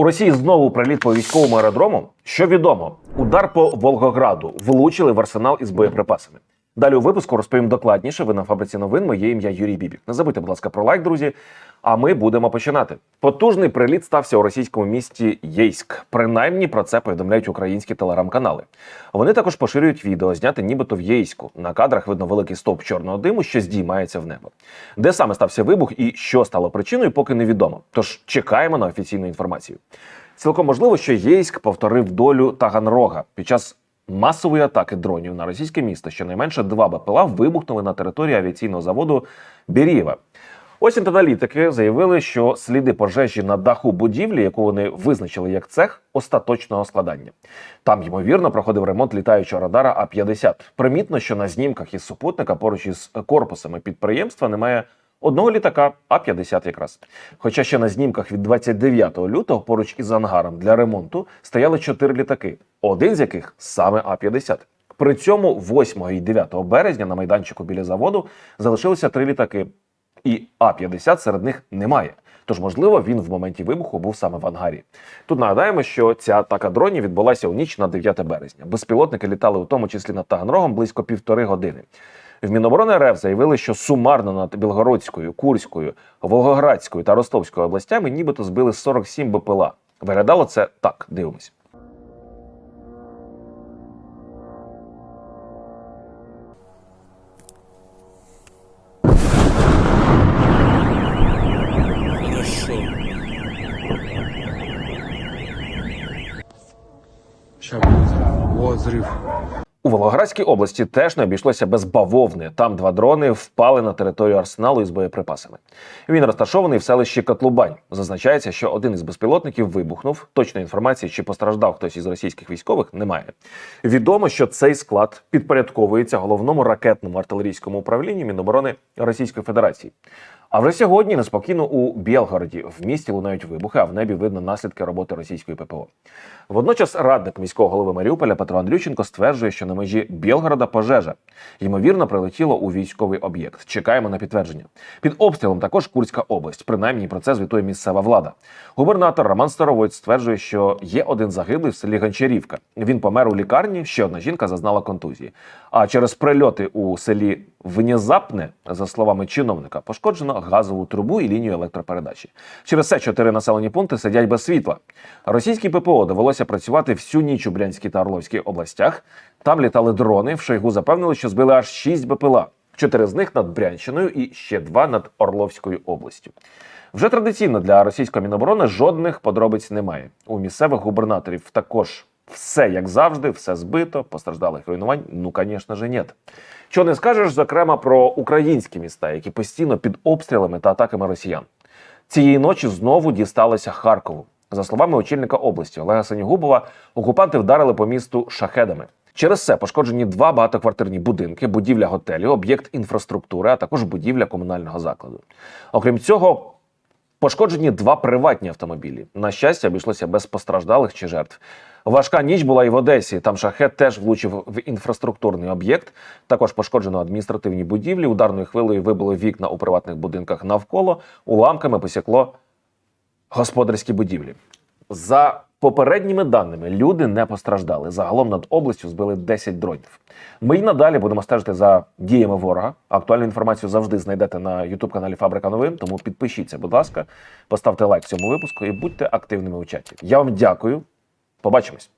У Росії знову приліт по військовому аеродрому. Що відомо, удар по Волгограду влучили в арсенал із боєприпасами. Далі у випуску розповім докладніше. Ви на фабриці новин. Моє ім'я Юрій Бібік. Не забудьте, будь ласка, про лайк, друзі. А ми будемо починати. Потужний приліт стався у російському місті Єйськ. Принаймні про це повідомляють українські телеграм-канали. Вони також поширюють відео, зняте нібито в Єйську. На кадрах видно великий стовп чорного диму, що здіймається в небо. Де саме стався вибух і що стало причиною, поки невідомо. Тож чекаємо на офіційну інформацію. Цілком можливо, що Єйськ повторив долю Таганрога під час масової атаки дронів на російське місто. Щонайменше два БПЛА вибухнули на території авіаційного заводу Бірєва. Ось інтеналітики заявили, що сліди пожежі на даху будівлі, яку вони визначили як цех остаточного складання. Там ймовірно проходив ремонт літаючого радара А 50 Примітно, що на знімках із супутника поруч із корпусами підприємства немає одного літака А-50 якраз. Хоча ще на знімках від 29 лютого поруч із ангаром для ремонту стояли чотири літаки, один з яких саме А-50. При цьому 8 і 9 березня на майданчику біля заводу залишилися три літаки, і А-50 серед них немає. Тож, можливо, він в моменті вибуху був саме в ангарі. Тут нагадаємо, що ця атака дронів відбулася у ніч на 9 березня. Безпілотники літали у тому числі над Таганрогом близько півтори години. В Міноборони РФ заявили, що сумарно над Білгородською, Курською, Волгоградською та Ростовською областями нібито збили 47 БПЛА. Виглядало це так. Дивимось. Сейчас будет. Вот взрыв. У Волгоградській області теж не обійшлося без бавовни. Там два дрони впали на територію арсеналу із боєприпасами. Він розташований в селищі Котлубань. Зазначається, що один із безпілотників вибухнув. Точної інформації, чи постраждав хтось із російських військових, немає. Відомо, що цей склад підпорядковується головному ракетному артилерійському управлінню Міноборони Російської Федерації. А вже сьогодні неспокійно у Білгороді в місті лунають вибухи, а в небі видно наслідки роботи російської ППО. Водночас радник міського голови Маріуполя Петро Андрющенко стверджує, що на межі Білгорода пожежа ймовірно прилетіло у військовий об'єкт. Чекаємо на підтвердження. Під обстрілом також Курська область. Принаймні про це звітує місцева влада. Губернатор Роман Старовойць стверджує, що є один загиблий в селі Гончарівка. Він помер у лікарні. Ще одна жінка зазнала контузії. А через прильоти у селі Внезапне, за словами чиновника, пошкоджено газову трубу і лінію електропередачі. Через це чотири населені пункти сидять без світла. Російській ППО довелося працювати всю ніч у Брянській та Орловській областях. Там літали дрони. В Шойгу запевнили, що збили аж шість БПЛА. Чотири з них над Брянщиною і ще два над Орловською областю. Вже традиційно для російської міноборони жодних подробиць немає. У місцевих губернаторів також все як завжди, все збито, постраждалих руйнувань. Ну, звісно ж, нет. Що не скажеш, зокрема, про українські міста, які постійно під обстрілами та атаками росіян. Цієї ночі знову дісталося Харкову. За словами очільника області Олега Сенігубова, окупанти вдарили по місту шахедами. Через це пошкоджені два багатоквартирні будинки, будівля готелю, об'єкт інфраструктури, а також будівля комунального закладу. Окрім цього, пошкоджені два приватні автомобілі. На щастя, обійшлося без постраждалих чи жертв. Важка ніч була і в Одесі. Там шахет теж влучив в інфраструктурний об'єкт. Також пошкоджено адміністративні будівлі. Ударною хвилею вибило вікна у приватних будинках навколо. Уламками посікло господарські будівлі. За попередніми даними, люди не постраждали. Загалом над областю збили 10 дронів. Ми й надалі будемо стежити за діями ворога. Актуальну інформацію завжди знайдете на youtube каналі Фабрика Новин. Тому підпишіться, будь ласка, поставте лайк цьому випуску і будьте активними у чаті. Я вам дякую. Побачимось.